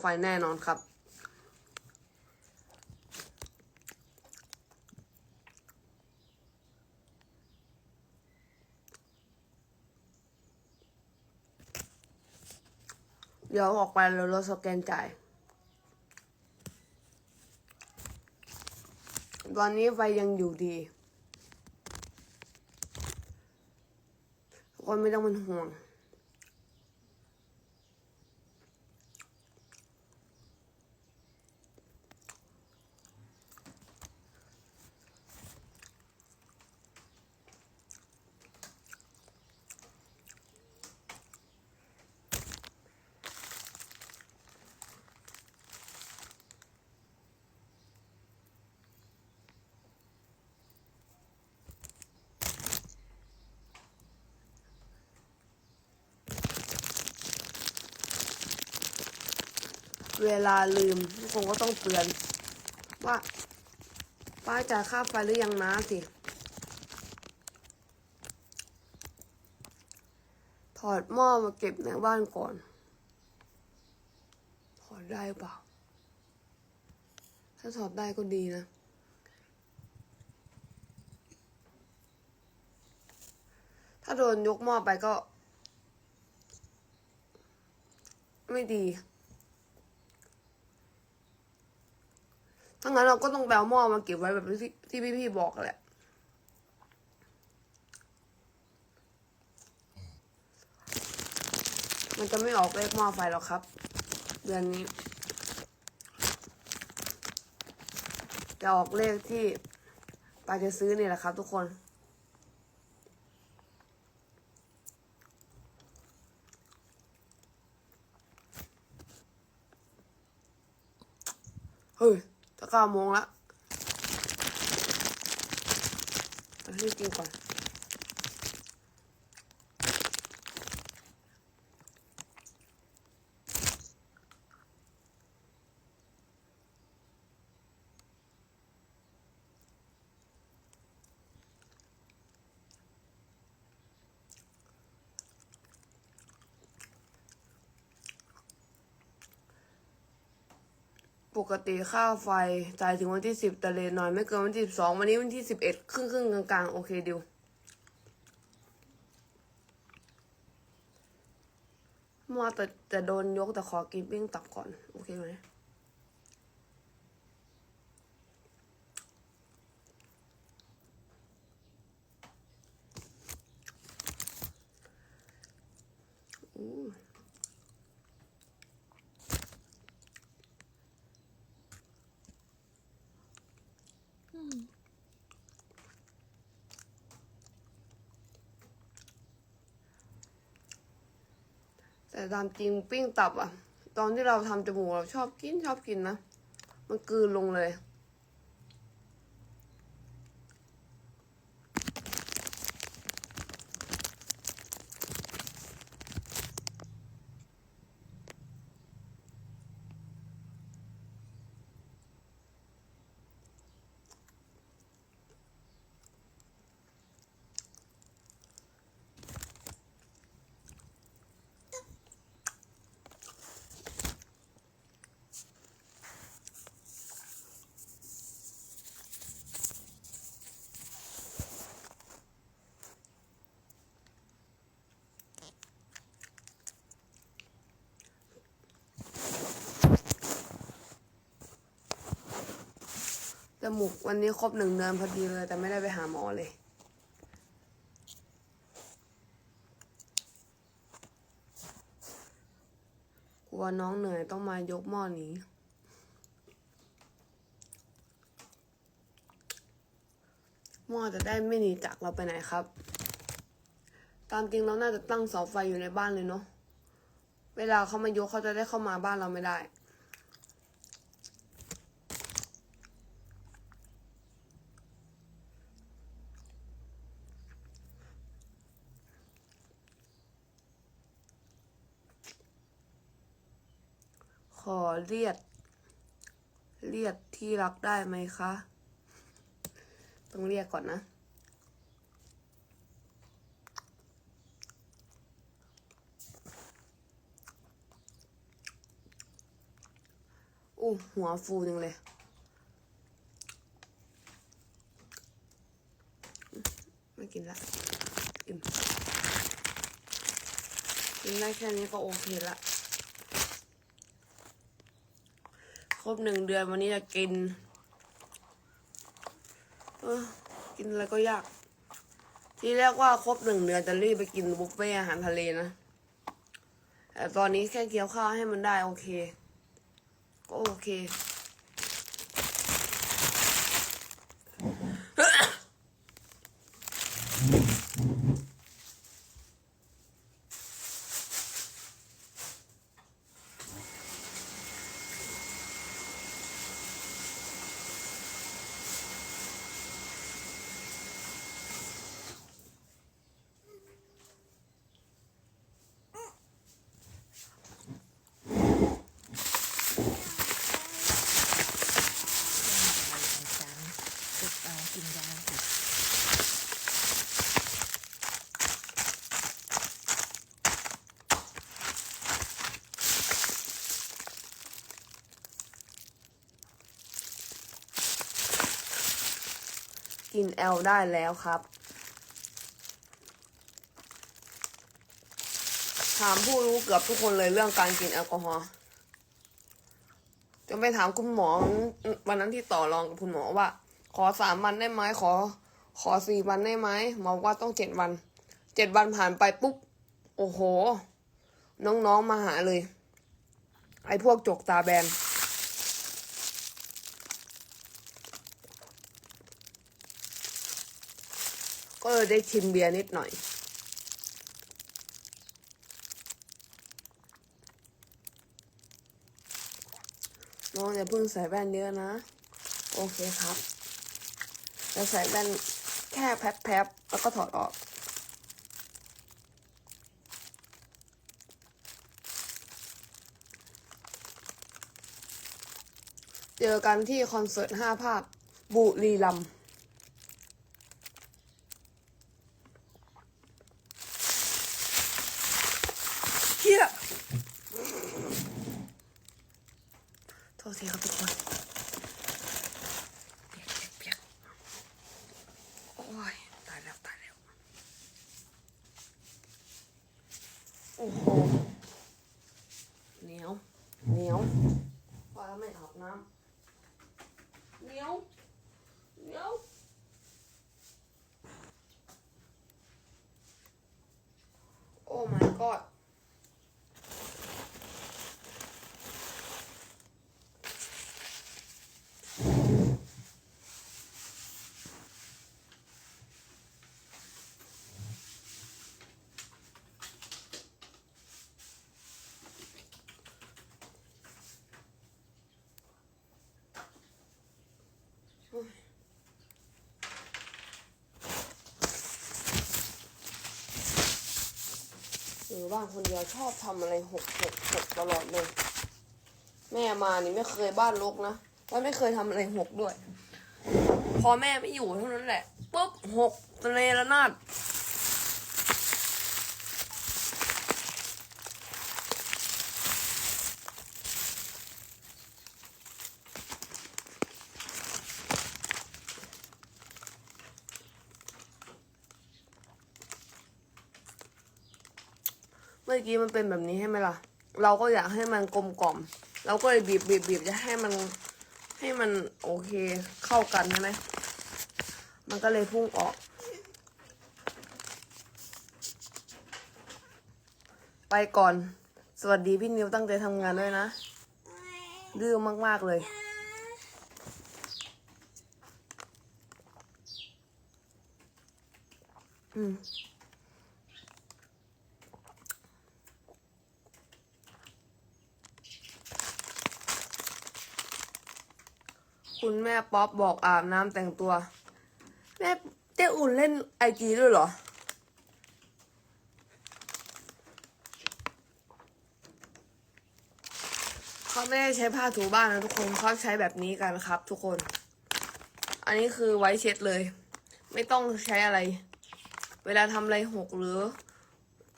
ไฟแน่นอนครับ เดี๋ยวออกไปแล้วเราสแกนจ่าย ตอนนี้ไฟยังอยู่ดีทุกคนไม่ต้องเป็นห่วง เวลาลืมทุกคนก็ต้องเตือน ว่าป้าจ่ายค่าไฟหรือยังนะสิ ถอดหม้อมาเก็บในบ้านก่อน ถอดได้เปล่า ถ้าถอดได้ก็ดีนะถ้าโดนยกหม้อไปก็ ไม่ดี ถ้างั้นเราก็ต้องแบลหม้อมาเก็บไว้แบบที่ที่พี่ๆบอกแหละมันจะไม่ออกเลขหม้อไฟหรอกครับ เดือนนี้ จะออกเลขที่ปาจะซื้อนี่แหละครับ ทุกคน เฮ้ย เก้าโมงละไปให้กินก่อน กติค่าไฟจ่ายถึงวันที่สิบแต่เลนหน่อยไม่เกินวันที่สิบสองวันนี้วันที่สิบเอ็ดครึ่งครึ่งกลางๆโอเคดิวมอแต่แต่โดนยกแต่ขอกินปิ้งตับก่อน โอเคไหมอู้ แต่ตามจริงปิ้งตับอะตอนที่เราทำจมูกเราชอบกินชอบกินนะ มันกลืนลงเลย จมูกวันนี้ครบหนึ่งเดือนพอดีเลย แต่ไม่ได้ไปหาหมอเลยกลัวน้องเหนื่อยต้องมายกหม้อนี้หม้อจะได้ไม่หนีจากเราไปไหนครับ ตามจริงเราน่าจะตั้งเสาไฟอยู่ในบ้านเลยเนาะ เวลาเขามายกเขาจะได้เข้ามาบ้านเราไม่ได้ ขอเรียดเรียดที่รักได้ไหมคะ ต้องเรียกก่อนนะ อู้หัวฟูจังเลยไม่กินละอิ่มกินได้แค่นี้ก็โอเคละ ครบหนึ่งเดือนวันนี้จะกินเออกินอะไรก็ยาก ที่แรกว่าครบหนึ่งเดือนจะรีบไปกินบุฟเฟ่อาหารทะเลนะแต่ตอนนี้แค่เคี้ยวข้าวให้มันได้โอเค ก็โอเค ติดเอากินยาสิ กินแอลได้แล้วครับ ถามผู้รู้เกือบทุกคนเลยเรื่องการกินแอลกอฮอล์จะไปถามคุณหมอวันนั้นที่ต่อรองกับคุณหมอว่า ขอสามวันได้ไหมขอ ขอสี่วันได้ไหมหมอว่าต้องเจ็ดวันเจ็ดวันผ่านไปปุ๊บโอ้โห น้องๆมาหาเลย ไอ้พวกจกตาแบน เลยได้ชิมเบียร์นิดหน่อย น้องอย่าเพิ่งใส่แว่นเยอะนะ โอเคครับจะใส่แว่นแค่แป๊บๆแล้วก็ถอดออกเจอกันที่คอนเสิร์ตห้าภาคบุรีรัมย์ เฮียโทษทีครับทุกคน เปียกเปียก โอ้ย ตายแล้ว ตายแล้ว โอ้โห เหนียวเหนียวว่าแล้วไม่อาบน้ำเหนียว เหนียว โอ้ my god อยู่บ้านคนเดียวชอบทำอะไรหกหกหกตลอดเลย แม่มานี่ไม่เคยบ้านรกนะแล้วไม่เคยทำอะไรหกด้วย พอแม่ไม่อยู่เท่านั้นแหละปุ๊บหกตะเลระนาด กี้มันเป็นแบบนี้ใช่ไหมล่ะ เราก็อยากให้มันกลมกล่อม เราก็เลยบีบบีบบีบจะให้มันให้มันโอเคเข้ากันใช่ไหม มันก็เลยพุ่งออก ไปก่อน สวัสดีพี่นิวตั้งใจทำงานด้วยนะดื้อมาก ๆ เลยอืม แม่ป๊อปบอกอาบน้ำแต่งตัว แม่เจ๊อุ่นเล่นไอจีด้วยเหรอ เขาไม่ได้ใช้ผ้าถูบ้านนะทุกคนเขาใช้แบบนี้กันครับ ทุกคน อันนี้คือไว้เช็ดเลย ไม่ต้องใช้อะไร เวลาทำอะไรหกหรือ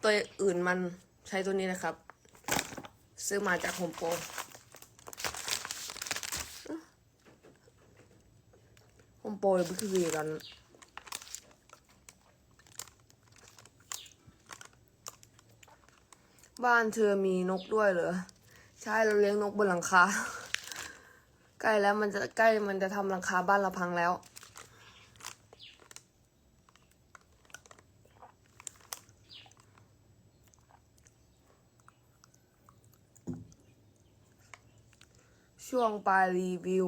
ตัวอื่นมันใช้ตัวนี้นะครับ ซื้อมาจากโฮมโปร โปรบิ๊กซีกันบ้านเธอมีนกด้วยเหรอใช่เราเลี้ยงนกบนหลังคา ใกล้แล้วมันจะใกล้มันจะทำหลังคาบ้านเราพังแล้ว ช่วงปลายรีวิว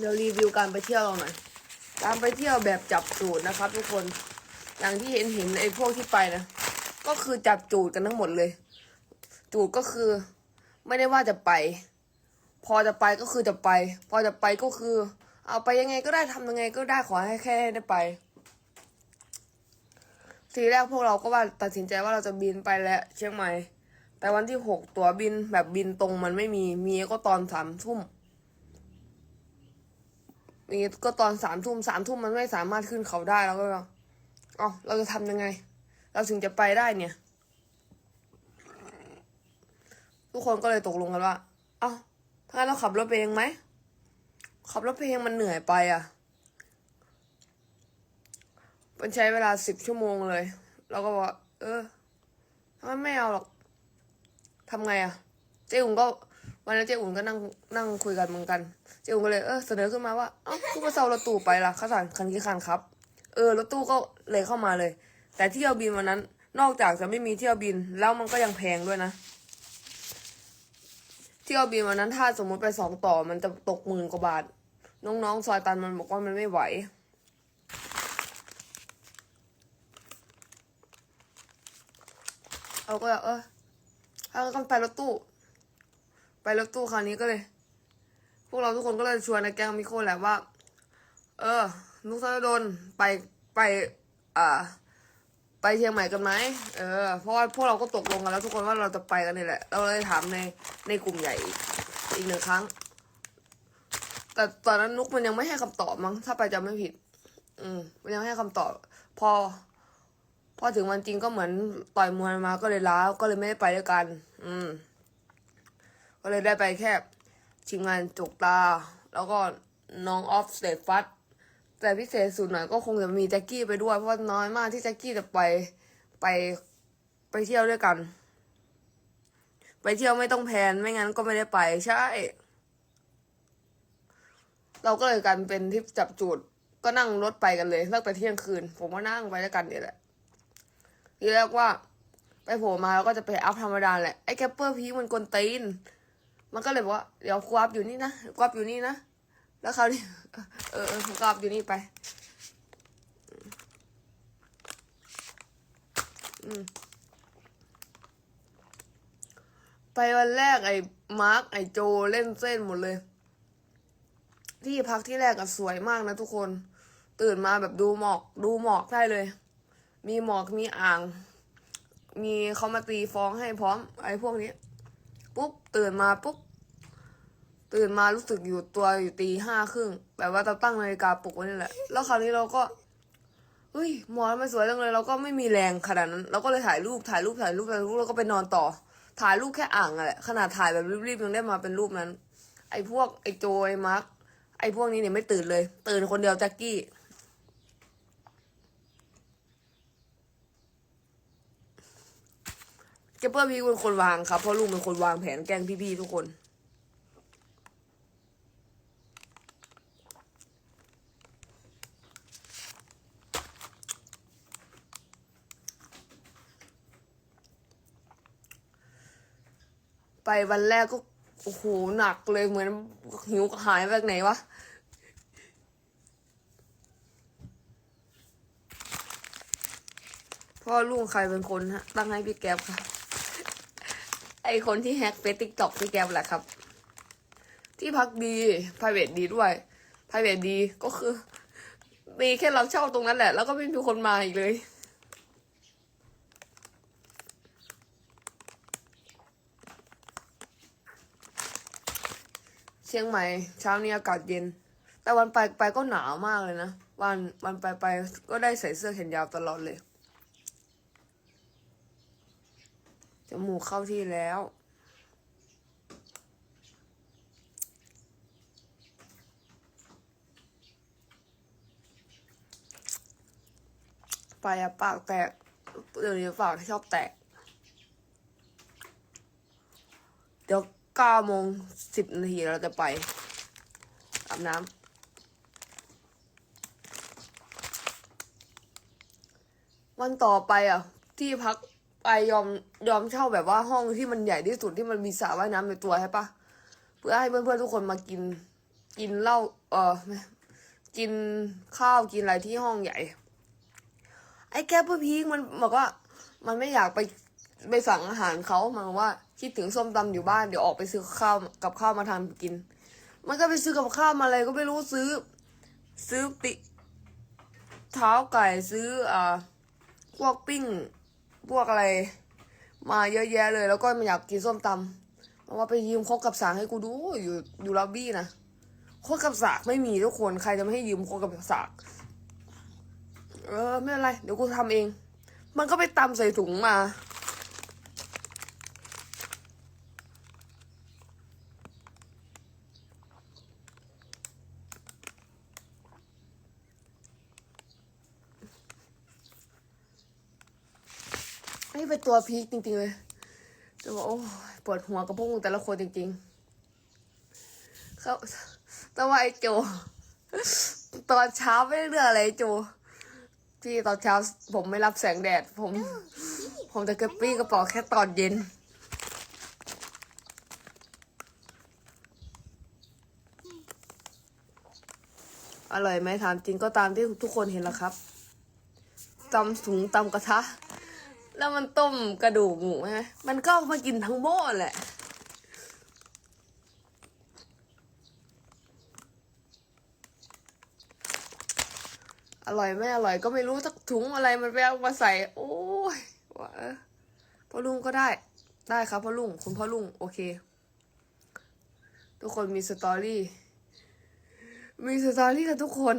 เดี๋ยวรีวิวการไปเที่ยวเราหน่อย การไปเที่ยวแบบจับจูดนะครับ ทุกคน อย่างที่เห็นเห็นไอ้พวกที่ไปนะ ก็คือจับจูดกันทั้งหมดเลย จูดก็คือ ไม่ได้ว่าจะไป พอจะไปก็คือจะไป พอจะไปก็คือ เอาไปยังไงก็ได้ทำยังไงก็ได้ขอให้แค่ได้ไป ทีแรกพวกเราก็ว่าตัดสินใจว่าเราจะบินไปแล้วเชียงใหม่แต่วันที่หกตั๋วบินแบบบินตรงมันไม่มี มีก็ตอนสามทุ่ม มีก็ตอนสามทุ่มสามทุ่มมันไม่สามารถขึ้นเขาได้แล้วก็เอ๋อเราจะทำยังไง เราถึงจะไปได้เนี่ย ทุกคนก็เลยตกลงกันว่า เอ้าถ้างั้นเราขับรถไปเองไหมขับรถไปเองมันเหนื่อยไปอะมันใช้เวลาสิบชั่วโมงเลยเราก็บอกเออถ้างั้นไม่เอาหรอกทำไงอะเจ๊อุ่นก็ วันนั้นเจ๊อุ่นก็นั่งนั่งคุยกันเหมือนกัน เจ๊อุ่นก็เลยเออเสนอขึ้นมาว่าเอ้าคือมาเซารถตู้ไปล่ะข้าสารคันกี่คันครับ เออรถตู้ก็เลยเข้ามาเลย แต่เที่ยวบินวันนั้น นอกจากจะไม่มีเที่ยวบินแล้วมันก็ยังแพงด้วยนะ เที่ยวบินวันนั้นถ้าสมมติไปสองต่อมันจะตกหมื่นกว่าบาท น้องๆซอยตันมันบอกว่ามันไม่ไหวเราก็แบบเออถ้าก็ไปรถตู้ ไปรถตู้คราวนี้ก็เลย พวกเราทุกคนก็เลยชวนในแก๊งมิโคแหละว่า เออนุกซาโดนไปไปอ่าไปเชียงใหม่กันไหมเออ เพราะว่าพวกเราก็ตกลงกันแล้วทุกคนว่าเราจะไปกันนี่แหละ เราเลยถามในในกลุ่มใหญ่อีกหนึ่งครั้ง แต่ตอนนั้นนุกมันยังไม่ให้คำตอบมั้ง ถ้าไปจำไม่ผิด อืม มันยังไม่ให้คำตอบ พอ พอถึงวันจริงก็เหมือนต่อยมวยมาก็เลยล้า ก็เลยไม่ได้ไปด้วยกัน อืม ก็เลยได้ไปแค่ทีมงานจุกตา แล้วก็น้องออฟสเตทฟัตแต่พิเศษสุดหน่อยก็คงจะมีแจ็คกี้ไปด้วย เพราะว่าน้อยมากที่แจ็คกี้จะไปไปไปเที่ยวด้วยกัน ไปเที่ยวไม่ต้องแพลนไม่งั้นก็ไม่ได้ไปใช่ เราก็เลยกันเป็นทริปจับจูดก็นั่งรถไปกันเลยตั้งแต่เที่ยงคืน ผมก็นั่งไปด้วยกันเนี่ยแหละทีแรกว่า ไปโผล่มาแล้วก็จะไปอัพธรรมดาแหละไอ้แคปเปอร์พีมันกวนตีน มันก็เลยบอกว่าเดี๋ยวกูอัพอยู่นี่นะกูอัพอยู่นี่นะ แล้วเขาวนี่เออเออกูอัพอยู่นี่ไป อืมไปวันแรกไอ้มาร์คไอ้โจเล่นเส้นหมดเลย ที่พักที่แรกอะสวยมากนะทุกคน ตื่นมาแบบดูหมอกดูหมอกได้เลย มีหมอกมีอ่าง มีเขามาตีฟองให้พร้อมไอ้พวกนี้ ปุ๊บตื่นมาปุ๊บตื่นมารู้สึกอยู่ตัวอยู่ตีห้าครึ่งแบบว่าเราตั้งนาฬิกาปลุกไว้นี่แหละ แล้วคราวนี้เราก็เฮ้ยหมอนมันสวยจังเลยเราก็ไม่มีแรงขนาดนั้นเราก็เลยถ่ายรูปถ่ายรูปถ่ายรูปถ่ายรูปแล้วก็ไปนอนต่อ ถ่ายรูปแค่อ่างอะแหละขนาดถ่ายแบบรีบๆยังได้มาเป็นรูปนั้น ไอ้พวกไอ้โจไอ้มาร์คไอ้พวกนี้เนี่ยไม่ตื่นเลย ตื่นคนเดียวแจ็คกี้ เจเปอร์พี่เป็นคนวางครับเพราะลุงเป็นคนวางแผนแกล้งพี่ๆทุกคนไปวันแรกก็โอ้โหหนักเลยเหมือนหิวหายไปไหนวะพ่อลุงใครเป็นคนฮะตั้งให้พี่แก๊บค่ะ อคนที่แฮกเฟซติ๊กต็อกพี่แก๊บแหละครับ ที่พักดี p r i v a t ดีด้วย p r i v a t ดีก็คือมีแค่เราเช่าตรงนั้นแหละ แล้วก็ไม่มีคนมาอีกเลยเชียงใหม่เช้านี้อากาศเย็น แต่วันไปไปก็หนาวมากเลยนะ วันวันไปไปก็ได้ใส่เสื้อแขนยาวตลอดเลย จมูกเข้าที่แล้วไปอะปากแตกเดี๋ยวนี้ปากชอบแตก เดี๋ยวเก้าโมงสิบนาทีเราจะไปอาบน้ำวันต่อไปอะ ที่พัก ไปยอมยอมเช่าแบบว่าห้องที่มันใหญ่ที่สุดที่มันมีสระว่ายน้ำในตัวใช่ปะเพื่อให้เพื่อนๆทุกคนมากิน กินเหล้าเออกินข้าวกินอะไรที่ห้องใหญ่ ไอ้แก้วพีกมันบอกว่า มันไม่อยากไปไปสั่งอาหารเขามันบอกว่าคิดถึงส้มตำอยู่บ้านเดี๋ยวออกไปซื้อข้าวกับข้าวมาทำกิน มันก็ไปซื้อกับข้าวมาอะไรก็ไม่รู้ซื้อ ซื้อปิเท้าไก่ซื้ออ่าพวกปิ้ง พวกอะไร มาเยอะแยะเลย แล้วก็มันอยากกินส้มตำมาว่าไปยืมคกกับสากให้กูดูอยู่อยู่ล็อบบี้นะคกกับสากไม่มีทุกคนใครจะไม่ให้ยืมคกกับสากเออไม่เป็นไรเดี๋ยวกูทำเอง มันก็ไปตำใส่ถุงมา นี่เป็นตัวพีคจริง ๆ เลยจะบอกโอ้ปวดหัวกับพวกมึงแต่ละคนจริง ๆ เขาแต่ว่าไอ้โจ ตอนเช้าไม่ได้เรื่องอะไรไอ้โจ พี่ตอนเช้าผมไม่รับแสงแดด ผม ผมจะเกระปรี้กระเป๋าแค่ตอนเย็นอร่อยไหมถามจริงก็ตามที่ทุกคนเห็นแล้วครับตำถุงตำกระทะ แล้วมันต้มกระดูกหมูใช่ไหมมันก็มากินทั้งหม้อแหละอร่อยไม่อร่อยก็ไม่รู้สักถุงอะไรมันไปเอามาใส่ โอ้ยว่าพ่อลุงก็ได้ ได้ครับพ่อลุงคุณพ่อลุงโอเค ทุกคนมีสตอรี่ มีสตอรี่กับทุกคน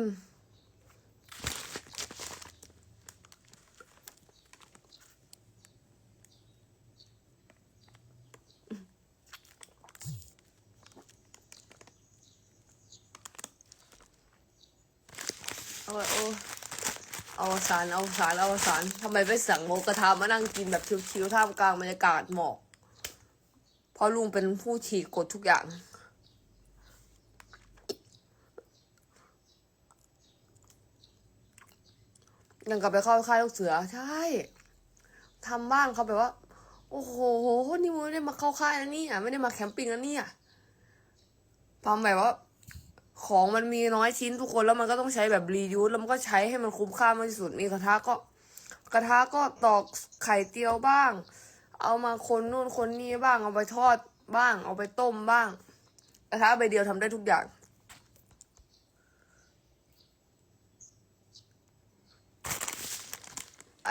เอาโอ้เอา สารเอาสารเอาสารทำไมไปสั่งโมกระทะมานั่งกินแบบชิวๆท่ามกลางบรรยากาศหมอกเพราะลุงเป็นผู้ฉีกกฎทุกอย่างยังกลับไปเข้าค่ายลูกเสือใช่ทำบ้านเขาแบบว่า โอ้โหนี่มึงไม่ได้มาเข้าค่ายนะเนี่ยไม่ได้มาแคมปิ้งนะเนี่ยทำแบบว่า ของมันมีน้อยชิ้นทุกคนแล้วมันก็ต้องใช้แบบรียูสแล้วมันก็ใช้ให้มันคุ้มค่ามากที่สุดมีกระทะก็กระทะก็ตอกไข่เจียวบ้าง เอามาคนนู่นคนนี่บ้าง เอาไปทอดบ้าง เอาไปต้มบ้าง กระทะใบเดียวทำได้ทุกอย่าง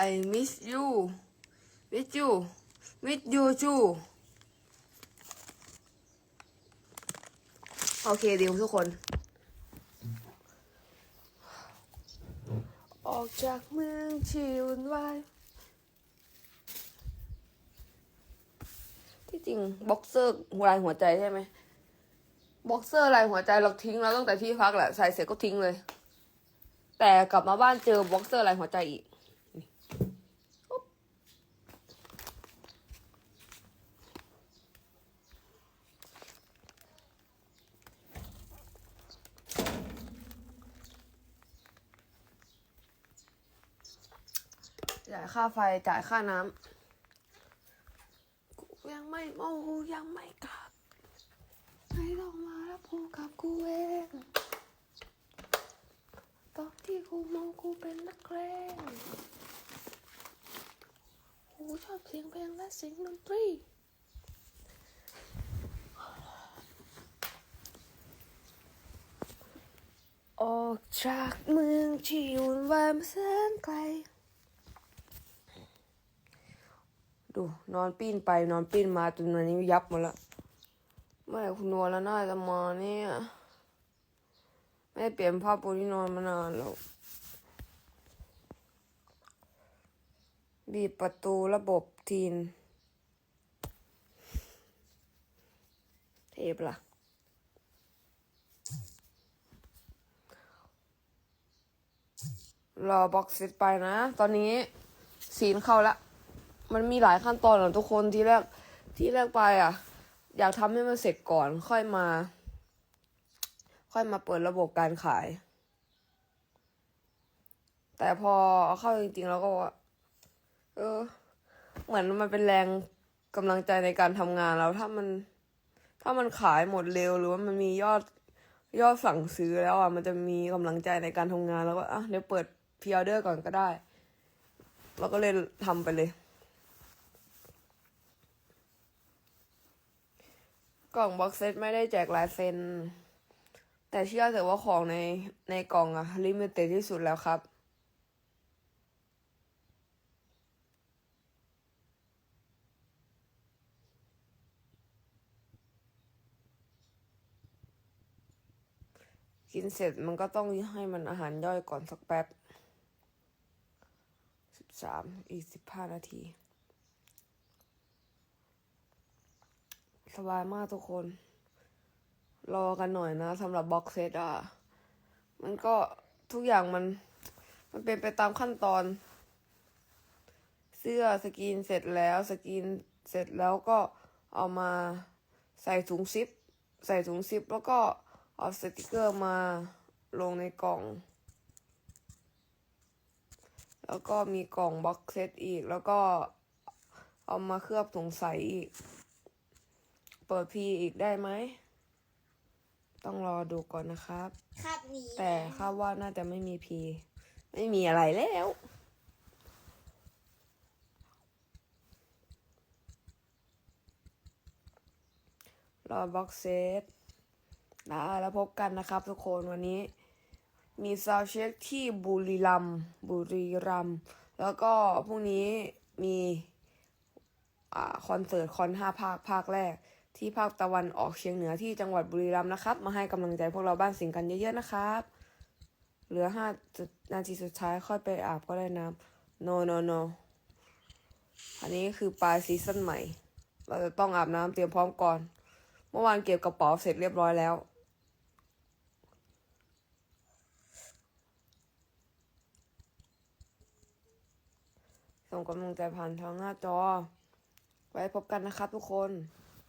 I miss you miss you miss you too โอเคดีทุกคน ออกจากเมืองที่วุ่นวายที่จริงบ็อกเซอร์ลายหัวใจใช่ไหมบ็อกเซอร์ลายหัวใจเราทิ้งแล้วตั้งแต่ที่พักแหละใส่เสร็จก็ทิ้งเลย แต่กลับมาบ้านเจอบ็อกเซอร์ลายหัวใจอีกายค่าไฟจ่ายค่าน้ำกูยังไม่โอ้ยังไม่กลับให้ลองมารับกูกับกูเองตอนที่กูมองกูเป็นนักเลงกูชอบเสียงเพลงและเสียงดนตรีออกจากเมืองที่วุ่วายมาแสนไกล ดู นอนปีนไปนอนปีนมาจนวันนี้ยับหมดละเมื่อไหร่คุณนวลแล้วน่าจะมาเนี่ยไม่เปลี่ยนผ้าปูที่นอนมานานแล้วบีบประตูระบบทีน เทปล่ะรอบ็อกเซตไปนะ ตอนนี้ซีนเข้าละ มันมีหลายขั้นตอนอะทุกคนที่แรกที่แรกไปอะ อยากทำให้มันเสร็จก่อนค่อยมา ค่อยมาเปิดระบบการขาย แต่พอเอาเข้าจริงๆ แล้วก็ว่าเออ เหมือนมันเป็นแรงกำลังใจในการทำงานแล้วถ้ามัน ถ้ามันขายหมดเร็วหรือว่ามันมียอดยอดสั่งซื้อแล้วอะมันจะมีกำลังใจในการทำงานแล้วก็อะเดี๋ยวเปิดพ r ออเดอร์ก่อนก็ได้เราก็เลยทำไปเลย กล่องบ็อกเซตไม่ได้แจกลายเซ็น แต่เชื่อเถอะว่าของในในกล่องอะลิมิเต็ดที่สุดแล้วครับ กินเสร็จมันก็ต้องให้มันอาหารย่อยก่อนสักแป๊บสิบสามอีกสิบห้านาที สบายมากทุกคน รอกันหน่อยนะสำหรับบ็อกเซตอะ มันก็ทุกอย่างมัน มันเป็นไปตามขั้นตอน เสื้อสกรีนเสร็จแล้วสกรีนเสร็จแล้วก็เอามาใส่ถุงซิป ใส่ถุงซิป แล้วก็เอาสติกเกอร์มาลงในกล่อง แล้วก็มีกล่องบ็อกเซตอีก แล้วก็เอามาเคลือบถุงใสอีก เปิดพีอีกได้ไหม ต้องรอดูก่อนนะครับ ครับหนีแต่คาดว่าน่าจะไม่มีพี ไม่มีอะไรแล้ว รอบ็อกเซตนะแล้วพบกันนะครับทุกคนวันนี้ มีซาวเช็คที่บุรีรัมย์บุรีรัมย์แล้วก็พรุ่งนี้มีอ่าคอนเสิร์ตคอนห้าภาคภาคแรก ที่ภาคตะวันออกเฉียงเหนือที่จังหวัดบุรีรัมย์นะครับ มาให้กำลังใจพวกเราบ้านสิงกันเยอะๆนะครับ เหลือห้านาทีสุดท้ายค่อยไปอาบก็ได้น้ำ no no no อันนี้คือปลายซีซั่นใหม่ เราจะต้องอาบน้ำเตรียมพร้อมก่อน เมื่อวานเก็บกระเป๋าเสร็จเรียบร้อยแล้วส่งกำลังใจผ่านทางหน้าจอ ไว้พบกันนะครับทุกคน